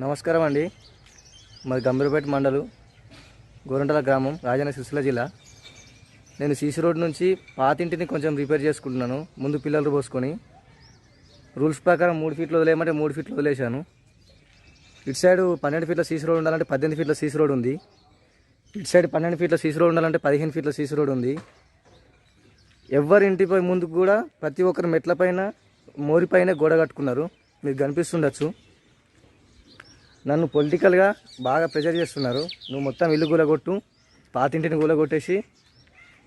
నమస్కారం అండి. మాది గంభీరపేట మండలు గోరంటల గ్రామం రాజన్న సిరిసిల్ల జిల్లా. నేను సీసీ రోడ్ నుంచి పాతింటిని కొంచెం రిపేర్ చేసుకుంటున్నాను. ముందు పిల్లలు పోసుకొని. రూల్స్ ప్రకారం మూడు ఫీట్లు వదిలేయమంటే మూడు ఫీట్లు వదిలేశాను. ఇటు సైడ్ పన్నెండు ఫీట్ల సీసీ రోడ్ ఉండాలంటే పద్దెనిమిది ఫీట్ల సీసీ రోడ్ ఉంది. ఇటు సైడ్ పన్నెండు ఫీట్ల సీసీ రోడ్ ఉండాలంటే పదిహేను ఫీట్ల సీసీ రోడ్ ఉంది. ఎవరి ఇంటిపై ముందుకు కూడా ప్రతి ఒక్కరు మెట్ల పైన మోరిపైన గోడ కట్టుకున్నారు. మీకు కనిపిస్తుండొచ్చు. నన్ను పొలిటికల్గా బాగా ప్రెజర్ చేస్తున్నారు. నువ్వు మొత్తం ఇల్లు కూలగొట్టు పాతింటిని కూలగొట్టేసి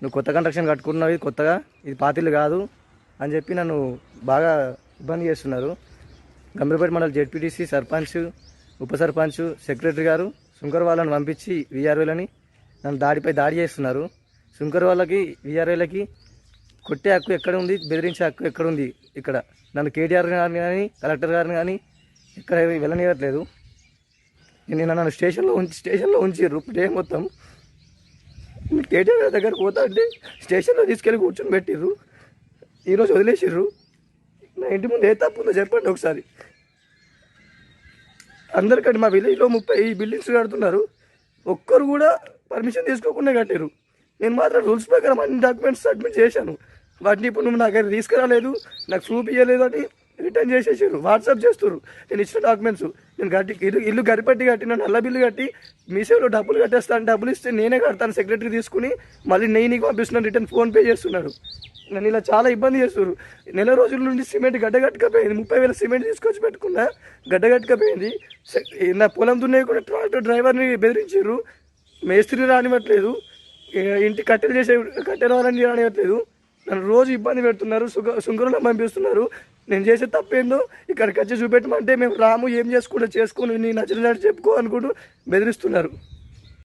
నువ్వు కొత్త కన్స్ట్రక్షన్ కట్టుకుంటున్నావు ఇది కొత్తగా ఇది పాతిల్లు కాదు అని చెప్పి నన్ను బాగా ఇబ్బంది చేస్తున్నారు. గంభీరపేట మండల జెడ్పీటీసీ సర్పంచ్ ఉప సర్పంచ్ సెక్రటరీ గారు శుంకర్ వాళ్ళని పంపించి విఆర్ఓలని నన్ను దాడిపై దాడి చేస్తున్నారు. శుంకర్ వాళ్ళకి విఆర్ఓలకి కొట్టే హక్కు ఎక్కడ ఉంది బెదిరించే హక్కు ఎక్కడ ఉంది ఇక్కడ? నన్ను కేటీఆర్ గారిని కానీ కలెక్టర్ గారిని కానీ ఇక్కడ వెళ్ళనివ్వట్లేదు. నేను నన్ను స్టేషన్లో ఉంచి స్టేషన్లో ఉంచిర్రు. డే మొత్తం కేటీఆర్ దగ్గర పోతా అంటే స్టేషన్లో తీసుకెళ్ళి కూర్చొని పెట్టిర్రు. ఈరోజు వదిలేసిర్రు. నా ఇంటి ముందు ఏ తప్పు ఉందో చెప్పండి ఒకసారి. అందరికంటే మా విలేజ్లో ముప్పై బిల్డింగ్స్ కడుతున్నారు. ఒక్కరు కూడా పర్మిషన్ తీసుకోకుండా కట్టారు నేను మాత్రం రూల్స్ ప్రకారం అన్ని డాక్యుమెంట్స్ సబ్మిట్ చేశాను. వాటిని ఇప్పుడు నువ్వు నాకు తీసుకురాలేదు నాకు ప్రూఫ్ ఇవ్వలేదు అని రిటర్న్ చేసేసారు వాట్సాప్ చేస్తారు నేను ఇచ్చిన డాక్యుమెంట్స్. నేను కట్టి ఇల్లు ఇల్లు గరిపట్టి కట్టిన నల్ల బిల్లు కట్టి మీ సేవలో డబ్బులు కట్టేస్తాను డబ్బులు ఇస్తే నేనే కడతాను సెక్రటరీ తీసుకుని మళ్ళీ నేను నీకు పంపిస్తున్నాను రిటర్న్ ఫోన్పే చేస్తున్నాడు నన్ను ఇలా చాలా ఇబ్బంది చేస్తారు నెల రోజుల నుండి సిమెంట్ గడ్డగట్టుకపోయింది ముప్పై వేల సిమెంట్ తీసుకొచ్చి పెట్టుకున్నా గడ్డగట్టుకపోయింది సె- నా పొలం దున్నే కూడా ట్రాక్టర్ డ్రైవర్ని బెదిరించారు మేస్త్రి రానివ్వట్లేదు. ఇంటి కట్టెలు చేసే కట్టెలు వాళ్ళని రానివ్వట్లేదు. నన్ను రోజు ఇబ్బంది పెడుతున్నారు సుగ సుంకరంలో పంపిస్తున్నారు. నేను చేసే తప్పేందో ఇక్కడికి వచ్చి చూపెట్టమంటే మేము రాము ఏం చేసుకుంటే చేసుకుని నీ నచ్చినట్టు చెప్పుకో అనుకుంటూ బెదిరిస్తున్నారు.